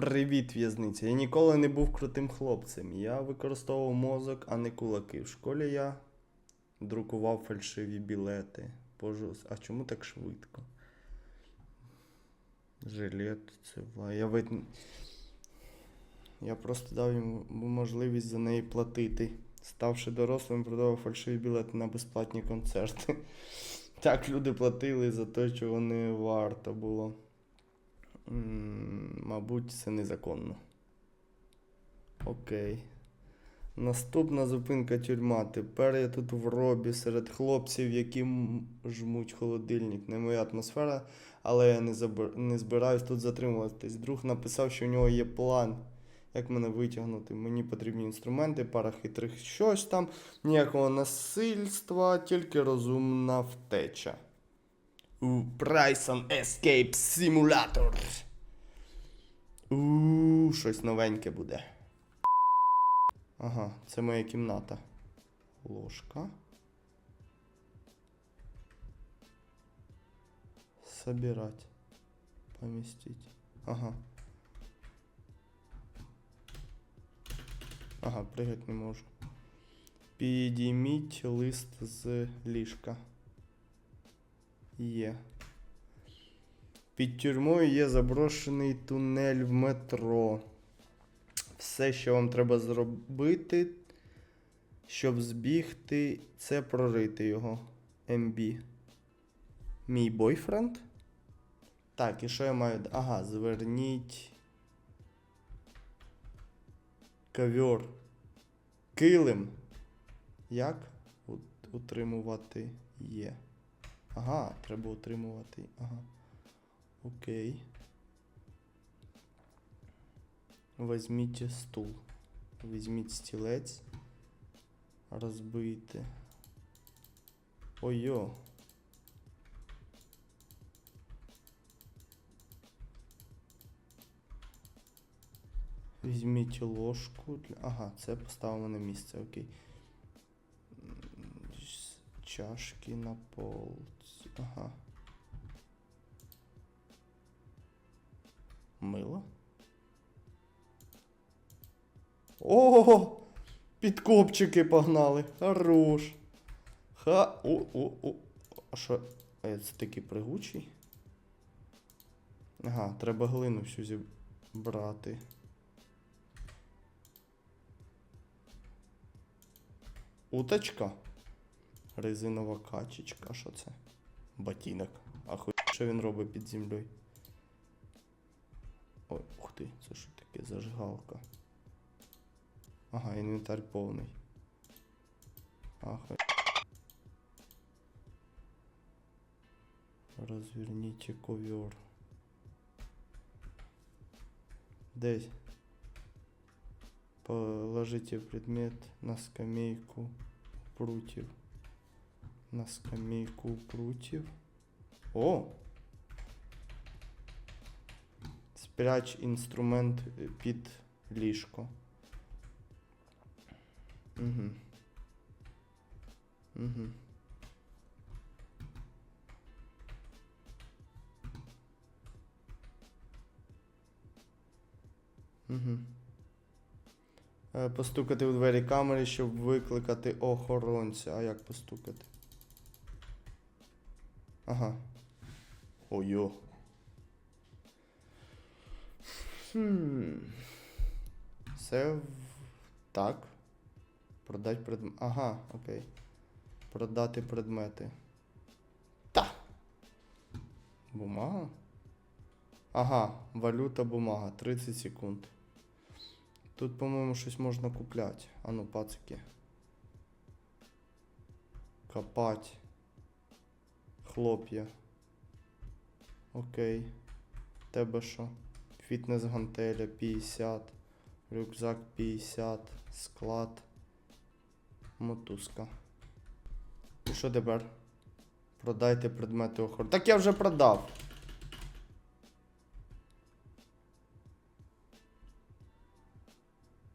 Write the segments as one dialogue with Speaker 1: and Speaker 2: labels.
Speaker 1: Привіт, в'язниця. Я ніколи не був крутим хлопцем. Я використовував мозок, а не кулаки. В школі я друкував фальшиві білети. А чому так швидко? Жилет, це я вид... Я просто дав йому можливість за неї платити. Ставши дорослим, продавав фальшиві білети на безплатні концерти. Так люди платили за те, чого не варто було. М, Мабуть, це незаконно. Окей. Наступна зупинка тюрма. Тепер я тут в робі серед хлопців, які жмуть холодильник. Не моя атмосфера, але я не, забир... не збираюсь тут затримуватись. Друг написав, що в нього є план, як мене витягнути. Мені потрібні інструменти, пара хитрих щось там, ніякого насильства, тільки розумна втеча. У Bryson Escape Simulator. У, щось новеньке буде. Ага, це моя кімната. Ложка. Собирать. Поместить. Ага. Ага, пригать не можу. Підійміть лист з ліжка. Є. Під тюрмою є заброшений тунель в метро. Все, що вам треба зробити, щоб збігти, це прорити його. МБ. Мій бойфренд. Так, і що я маю. Ага, зверніть. Ковер. Килим. Як? Утримувати є. Ага, треба утримувати. Ага. Окей. Візьміть стул. Візьміть стілець. Розбийте. Ой-йо. Візьміть ложку. Ага, це поставимо на місце, окей. Чашки на полці. Ага. Мило? О! Підкопчики погнали. Хорош. Ха. О, о, о. А що? А це такий пригучий? Ага, треба глину всю зібрати. Уточка. Резинова качечка. Що це? Ботинок. А хуй, що він робить під землею? Ой, ух ти, це що таке зажигалка? Ага, інвентар повний. Ага. Разверните ковер. Десь. Положите предмет на скамейку прутьев. На скамейку прутьев. О! Спряч інструмент е, під ліжко. Угу. Угу. Угу. Постукати у двері камери, щоб викликати охоронця. А як постукати? Ага. Ой-йо. Хм. Це в... так. Продать предмет. Ага, окей. Продати предмети. Та. Бумага? Ага, валюта бумага. 30 секунд. Тут, по-моєму, щось можна купляти. А ну, пацики. Копать. Хлоп'я. Окей. Тебе що? Фітнес гантеля 50. Рюкзак 50. Склад. Мотузка. І що тепер? Продайте предмети охорони. Так я вже продав.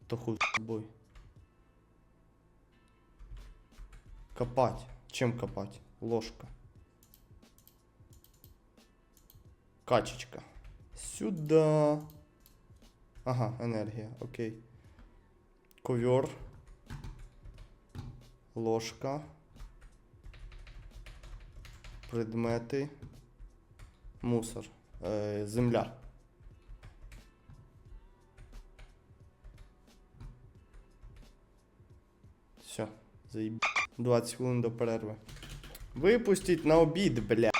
Speaker 1: То хуй з. Копать. Чем копать? Ложка. Качечка. Сюда. Ага, энергия. Окей. Ковер. Ложка. Предмети. Мусор. Е, земля. Все, заїб. 20 хвилин до перерви. Випустіть на обід, бля.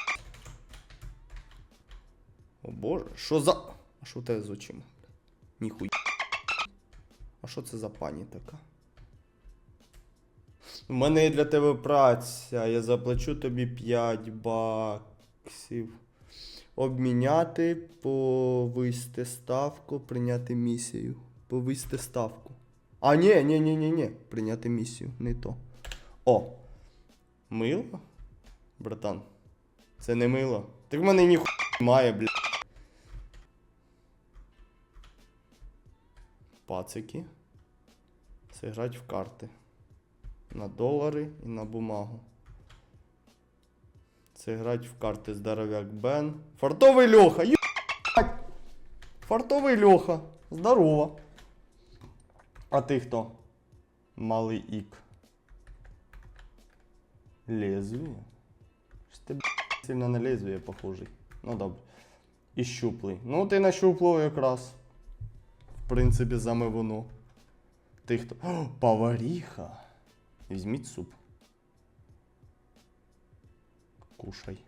Speaker 1: О боже, що за. А що тебе з очима? Ніхуя. А що це за пані така? У мене є для тебе праця. Я заплачу тобі 5 баксів. Обміняти, повисти ставку, прийняти місію. Повисти ставку. А, ні, ні, ні, ні, ні. Прийняти місію, не то. О. Мило? Братан. Це не мило. Так в мене ніхуя немає, бля. Пацики. Сыграть в карти. На долари і на бумагу. Сыграть в карти здоровяк Бен. Фартовий Льоха! Єбать! Фартовий Льоха! Здорово! А ти хто? Малий ік. Лезвие? Ж ти сильно на лезвие похожий. Ну добре. І щуплий. Ну ти на щуплого якраз. В принципі, саме воно. Ти хто? О, поваріха. Візьміть суп. Кушай.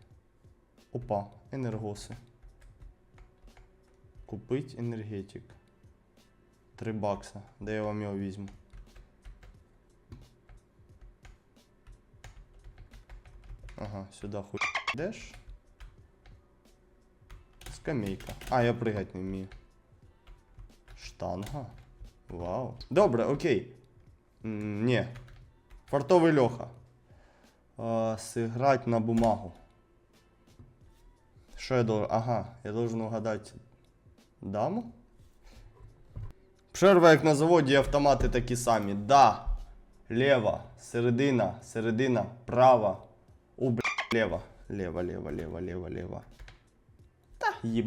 Speaker 1: Опа, енергоси. Купить енергетик. Три бакса. Де я вам його візьму? Ага, сюди хуй йдеш. Скамейка. А, я пригать не вмію. Штанга. Вау. Добре, окей. М, Ні. Фартовий Льоха. А, сыграть на бумагу. Що я должен? Ага, я должен угадати даму? Перерва, як на заводі, автомати такі самі. Да. Лева, середина, середина, права. У, бля, лева. Лева, лева, лева, лева, лева. Та єб.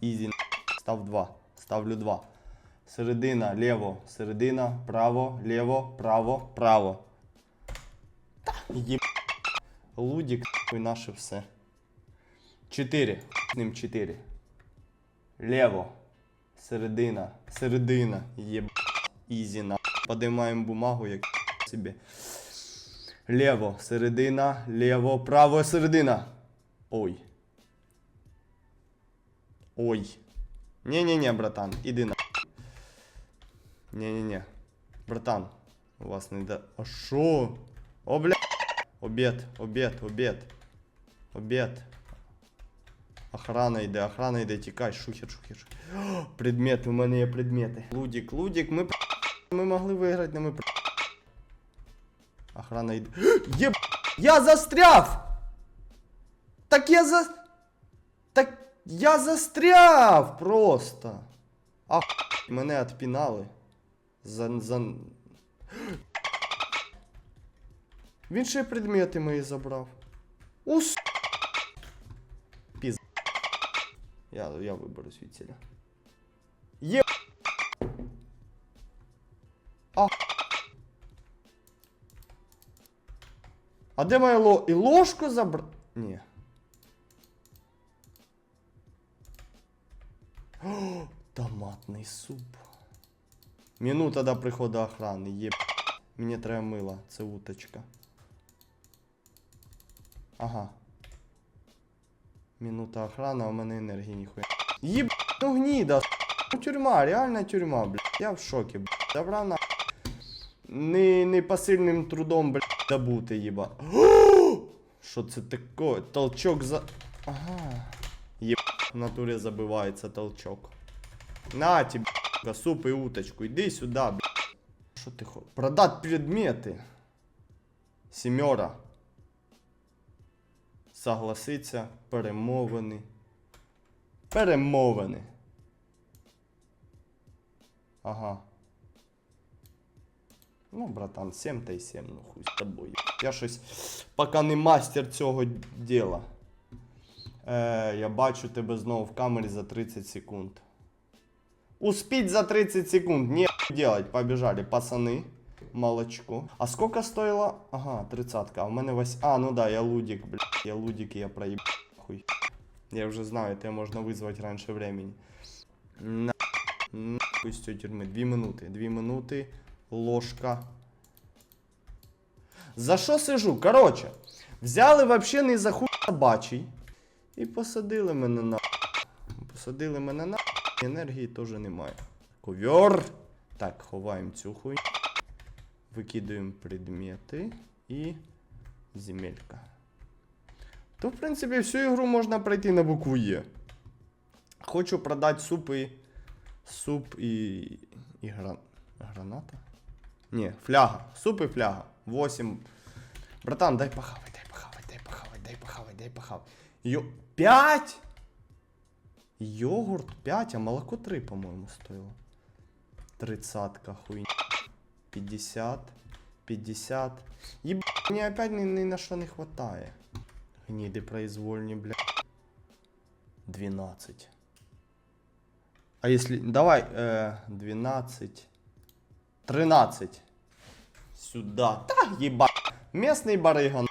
Speaker 1: Ізі. Став 2. Ставлю 2. Середина, лево, середина, право, лево, право, право. Єб. Лудік, і наше все. 4. З ним 4. Лево. Середина. Середина. Єб. Ізі на. Подимаємо бумагу, як собі. Лево, середина, лево, право, середина. Ой. Ой. Не-не-не, братан, іди на. Не-не-не. Братан, у вас не да. А шо? О, бля. Обед, обед, обед. Обед. Охрана йде, охрана йде, тікай, шухер, шухер, шухер. Предмети, у мене є предмети. Лудік, лудік, ми ми могли виграти, но ми Охрана йде. Єб... Я застряв! Так я за... Так я застряв просто. А мене отпінали. За... за... Він ще й предмети мої забрав. Ус... Піз... Я, я виберу звідсіля. Є... А... А де моя ло... І ложку забрав? Ні. Томатний суп. Минута до приходу охрани. Є. Мені треба мило. Це уточка. Ага. Минута охрани, а у мене енергії ніхуя. Єб... Ну гніда. Ну тюрма, реальна тюрма, блядь. Я в шокі, блядь. Забрав на... Не, не посильним трудом, блядь, добути, їба. Що це таке? Толчок за... Ага. Єб... В натурі забивається толчок. На тебе, б***ь, суп і уточку. Іди сюди, б***ь. Що ти хочеш? Продать предмети. Сімера. Согласиться, перемовини. Перемовини. Ага. Ну, братан, 7 та й 7, ну хуй з тобою. Я щось поки не мастер цього діла. Е, я бачу тебе знову в камері за 30 секунд. Успеть за 30 секунд. Не делать. Побежали, пацаны. Молочко. А сколько стоило? Ага, тридцатка. А у мене вось... А, ну да, я лудик, блядь. Я лудик, я проеб... Хуй. Я уже знаю, это можно вызвать раньше времени. На... Нахуй з цієї тюрми. Дві минути. Дві минути. Ложка. За що сижу? Короче, взяли вообще не за хуй собачий. І посадили мене на. Посадили мене на. Енергії теж немає. Ковер. Так, ховаємо цю хуйню. Викидаємо предмети і земелька. То, в принципі, всю ігру можна пройти на букву Є. Хочу продати суп і. Суп і. і гран... граната? Ні, фляга. Суп і фляга. 8. Братан, дай похавай, дай похавай, дай похавай, дай похавай, дай похавай. Йо... 5? Йогурт 5, а молоко 3, по-моему, стоило. Тридцатка, хуйня. 50, 50. Еб... мне опять ни, ни на что не хватает. Гниды произвольні, бля. 12. А если... Давай, э, 12. 13. Сюда. Да, ебать. Местный барыга. на-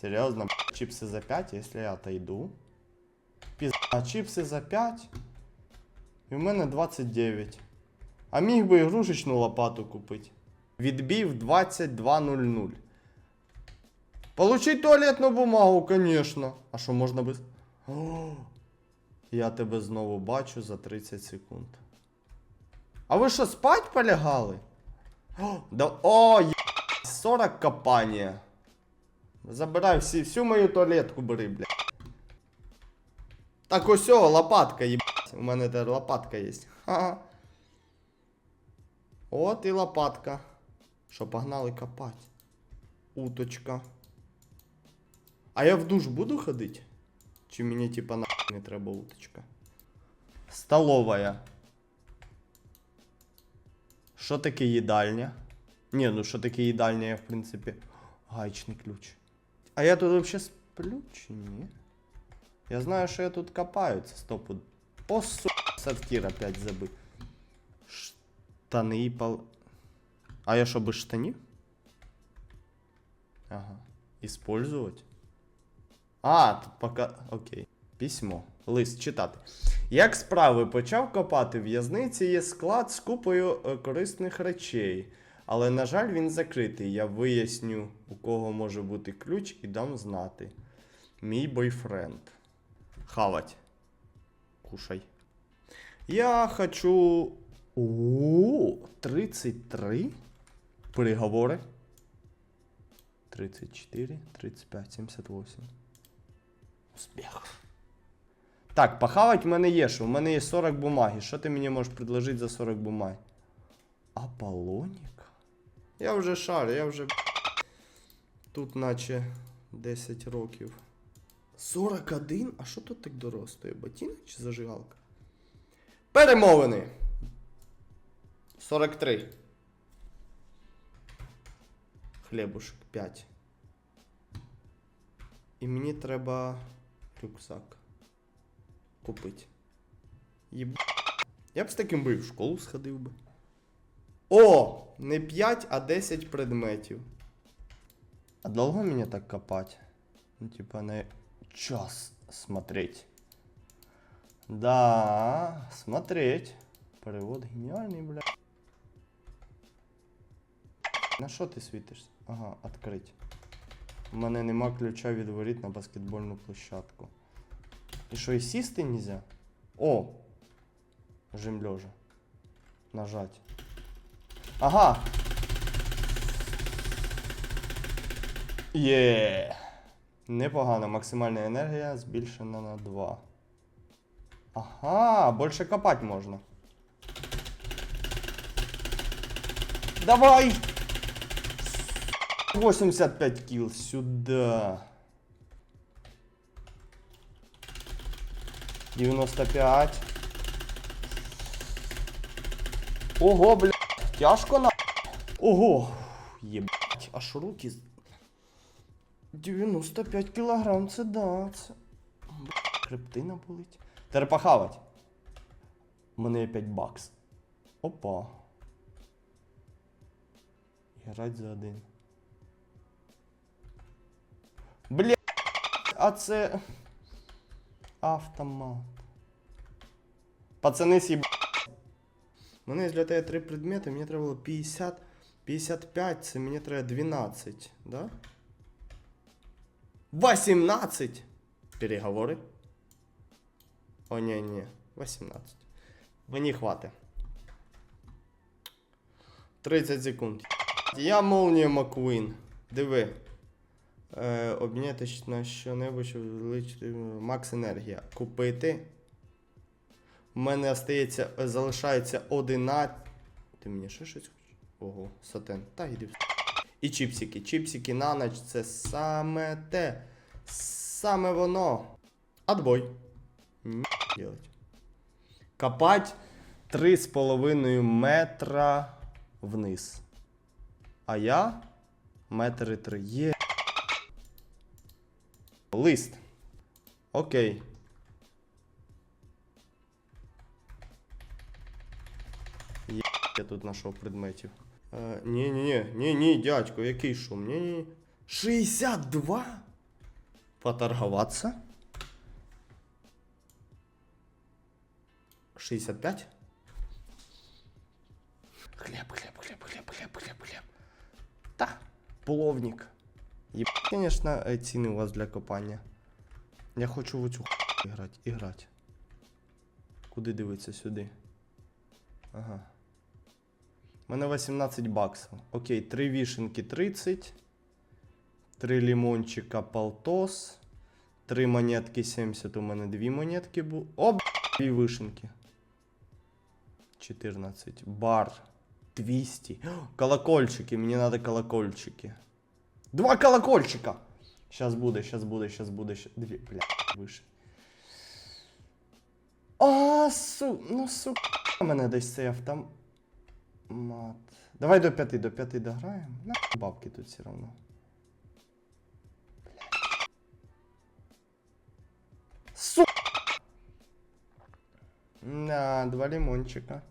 Speaker 1: Серьезно, б***ь, чипсы за 5, если я отойду. Пізда, чипси за 5. І в мене 29. А міг би ігрушечну лопату купити. Відбів 22.00. Получить туалетну бумагу, конечно. А що можна без. Я тебе знову бачу за 30 секунд. А ви що, спать полягали? Да... О, є... 40 копання. Забирай всі, всю мою туалетку бери, бля. Так ось лопатка, їбать. У мене тепер лопатка є. Ха. От і лопатка. Що погнали копати. Уточка. А я в душ буду ходити? Чи мені типа на не треба уточка? Столовая. Що таке їдальня? Ні, ну що таке їдальня, я в принципі. Гаечний ключ. А я тут вообще сплю чи ні? Я знаю, що я тут копаю, це стопу. О, су... сортир опять забив. Штани пол... А я що без штанів? Ага. Использовать? А, тут пока. Окей. Письмо. Лист читати. Як справи почав копати в'язниці є склад з купою е, корисних речей. Але, на жаль, він закритий. Я виясню, у кого може бути ключ, і дам знати. Мій бойфренд. Хавать. Кушай. Я хочу. О, 33. Переговори. 34, 35, 78. Успіх. Так, похавать в мене є, що в мене є 40 бумаги. Що ти мені можеш предложити за 40 бумаг? Аполлонік? Я вже шарю, я вже. Тут наче 10 років. 41? А що тут так доростає? Ботинок чи зажигалка? Перемовини. 43. Хлібушек 5. І мені треба рюкзак купити. Єб... Я б з таким би в школу сходив би. О! Не 5, а 10 предметів. А довго мені так копати? Ну, типа, на час смотреть. Да, смотреть. Перевод геніальний, бля. На що ти світишся? Ага, открить. У мене нема ключа від воріт на баскетбольну площадку. І що, і сісти нельзя? О! Жим лежа. Нажать. Ага. Є. Непогано. Максимальна енергія збільшена на 2. Ага, більше копати можна. Давай! 85 килл сюда 95. Ого, блядь, тяжко на. Ого, єбать, аж руки. 95 кілограм, це да, це. Криптина болить. Терпахавать. У мене 5 бакс. Опа. Грать за один. Бля. А це. Автомат. Пацани сіб. У мене злітає три предмети, мені треба було 50, 55, це мені треба 12, да? 18! Переговори. О, ні, ні, 18. Мені хватить. 30 секунд. Я молнія Маквін. Диви. Е, обмінятися на що-небудь, щоб увеличити макс енергія. Купити. У мене остається, е, залишається 11. Ти мені ще щось хочеш? Ого, сатен. Та йди. І чіпсики. Чіпсики на ніч це саме те. Саме воно. Отбой. Ні. Копать 3,5 метра вниз. А я метри три. Є. Лист. Окей. Є, я тут знайшов предметів. Е, ні, ні, ні, ні, ні, дядько, який шум? Ні, ні. 62? Поторговаться? 65? Хлеб, хлеб, хлеб, хлеб, хлеб, хлеб, хлеб. Та, половник. Єб, е, ціни у вас для копання. Я хочу в оцю хуй грати, і грати. Куди дивитися сюди? Ага. У мене 18 баксів. Окей, 3 вішенки 30. 3 лимончика полтос. 3 монетки 70. У мене 2 монетки були. О, б**, 2 вишенки. 14. Бар. 200. Колокольчики. Мені надо колокольчики. Два колокольчика. Сейчас буде, сейчас буде, сейчас буде. щас- Дві, бля, вище. А, су, ну сука, мене десь цей автомат. Давай до п'яти, до п'яти дограємо. На бабки тут все равно. Су. На, два лимончика.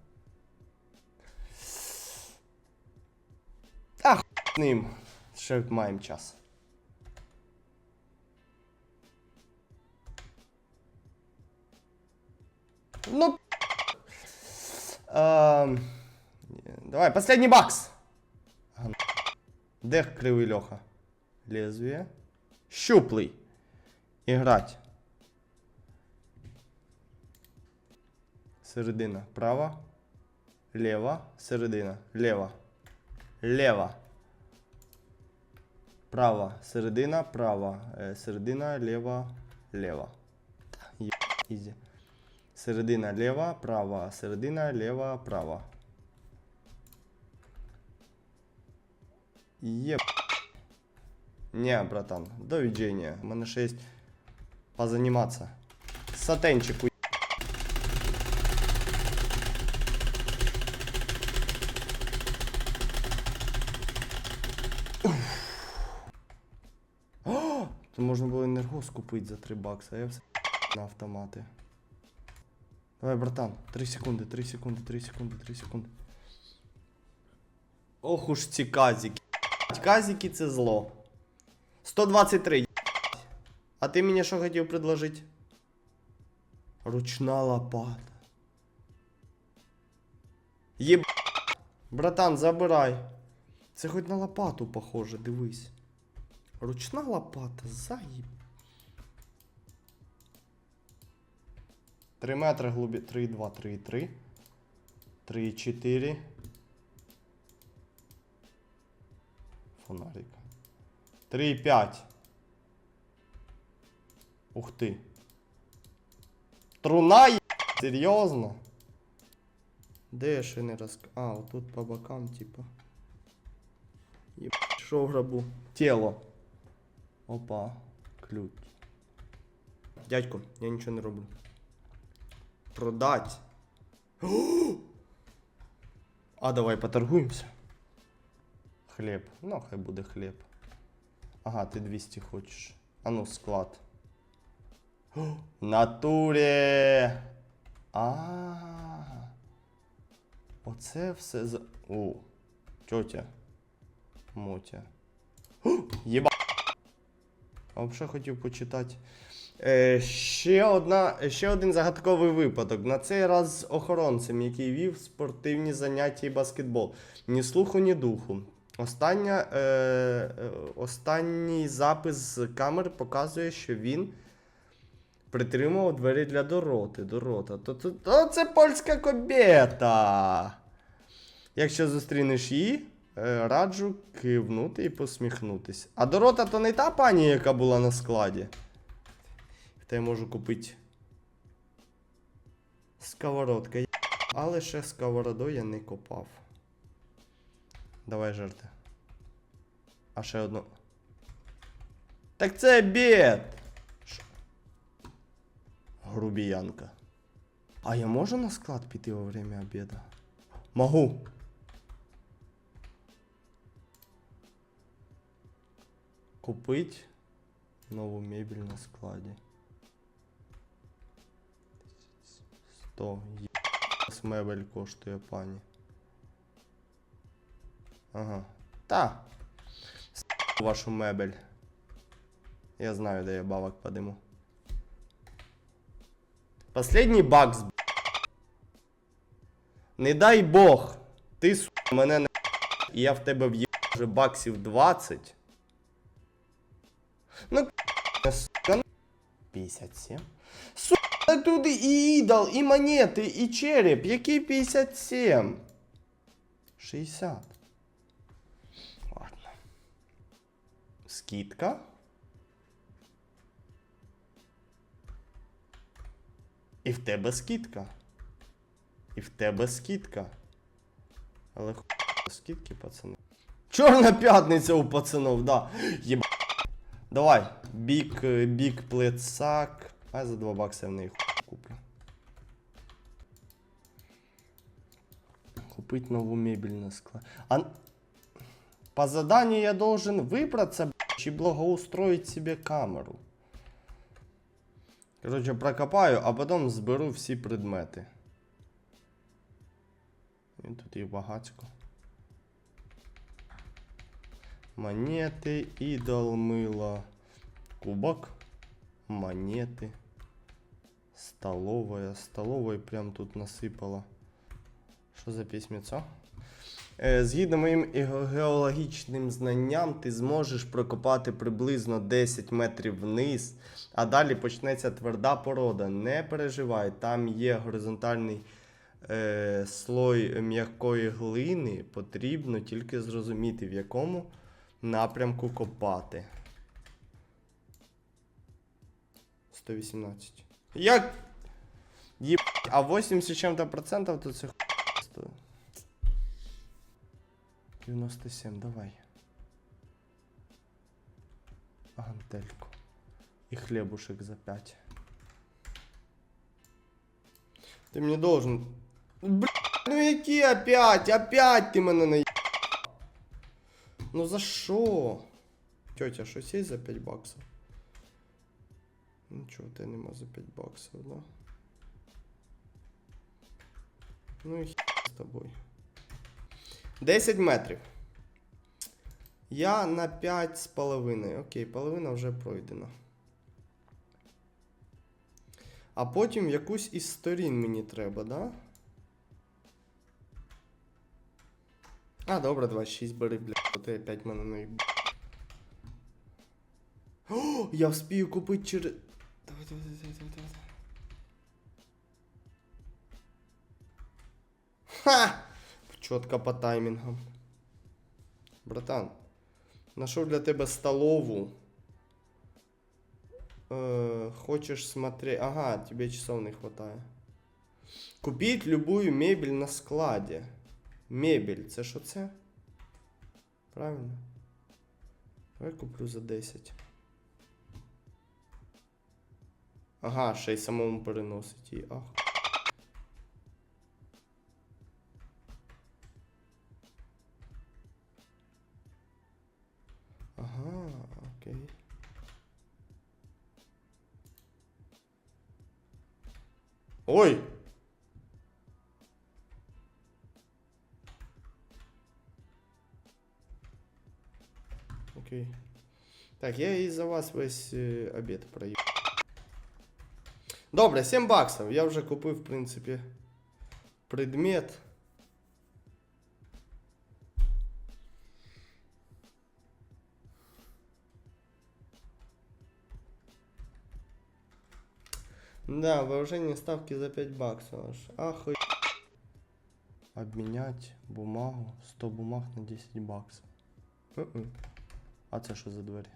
Speaker 1: А, хуй ним. Ще маємо час. Ну. Ам, Давай, последний бакс. Де кривий Льоха? Лезвие. Щуплий. Іграть. Середина. Права. Лева. Середина. Лева. Лева. Права. Середина. Права. Е, Середина. Лева. Лева. Та, є- Ізі. Середина лева, права. Середина лева, права. Єп. Не, братан, до відження. У мене ще є позаніматися. Сатенчику. О, Тут можна було енергос купити за 3 бакса, а я все на автомати. Давай, братан, 3 секунди, 3 секунди, 3 секунди, 3 секунди. Ох уж ці казіки. Казіки це зло. 123. А ти мені що хотів предложити? Ручна лопата. Єб... Братан, забирай. Це хоч на лопату похоже, дивись. Ручна лопата, заїб. 3 метри глибі. 3, 2, 3, 3. 3, 4. Фонарик. 3, 5. Ух ти. Труна є. Серйозно? Де я ще не розк... А, отут по бокам, типа. Єб... Що в гробу? Тіло. Опа. Ключ. Дядько, я нічого не роблю. Продать. А давай поторгуємося. Хліб. Ну, хай буде хліб. Ага, ти 200 хочеш. А ну, склад. Натурі. А. Оце все за. О. Тьотя. Мотя. Єба. А взагалі хотів почитати. Е, ще, одна, ще один загадковий випадок. На цей раз з охоронцем, який вів спортивні заняття і баскетбол. Ні слуху, ні духу. Остання, е, е, останній запис з камер показує, що він притримував двері для Дороти. Дорота. То, то, то це польська кобєта. Якщо зустрінеш її, раджу кивнути і посміхнутись. А Дорота то не та пані, яка була на складі. Та я можу купити сковородка. Але ще сковородою я не копав. Давай жерти. А ще одну. Так це обід! Ш- Грубіянка. А я можу на склад піти во время обіду? Могу. Купить нову мебель на складі. 100 Єбас мебель коштує пані. Ага. Та. Вашу мебель. Я знаю, де я бабок подиму. Последній бакс. Не дай Бог. Ти су мене не і я в тебе в'їв вже баксів 20. Ну, сука. 57. Сука, тут і ідол, і монети, і череп. Який 57? 60. Ладно. Скидка. І в тебе скидка. І в тебе скидка. Але ху... скидки, пацани. Чорна п'ятниця у пацанов, да. Єба. Давай. Бік, е, бік плецак. А за 2 бакса в неї куплю. Купить нову мебель на склад. А... По заданию я должен выбраться, и благоустроить себе камеру. Короче, прокопаю, а потім зберу всі предмети. І тут їх багатько. Монети, ідол, мило, кубок, монети, столовая. Столовой прям тут насипала. Що за письмецо? Е, Згідно моїм геологічним знанням, ти зможеш прокопати приблизно 10 метрів вниз, а далі почнеться тверда порода. Не переживай, там є горизонтальний е, слой м'якої глини. Потрібно тільки зрозуміти, в якому напрямку копати. 118. Як? Єб... А 80 чим-то процентів то це хуй стоїть. 97, давай. Гантельку. И хлебушек за 5. Ты мне должен... Бля, ну які опять? Опять ти мене на... Ну за що? Тетя, щось є за 5 баксів? Нічого, ти нема за 5 баксів, да? Ну і хі з тобою. 10 метрів. Я на 5 з половиною. Окей, половина вже пройдена. А потім якусь із сторін мені треба, да? А, добре, 26 бери, бля, ти опять мене наїб. О, я вспію купити через... Давай, давай, давай, давай, давай. Ха! Чітко по таймінгам. Братан, нашел для тебе столову. Э, хочешь смотреть... Ага, тебе часов не хватает. Купить любую мебель на складі. Мебель, це що це? Правильно? Я куплю за 10. Ага, ще й самому переносить її. Ах. Ага, окей. Ой! Окей. Так, я і за вас весь е, обід проїв. Добре, 7 баксів. Я вже купив, в принципі, предмет. Да, вооружение ставки за 5 баксов аж. Ахуй. Обменять бумагу. 100 бумаг на 10 баксов. Мгм. А це що за двері?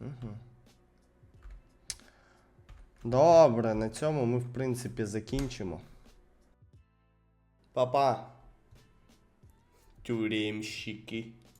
Speaker 1: Угу. Добре, на цьому ми, в принципі, закінчимо. Папа. Тюремщики.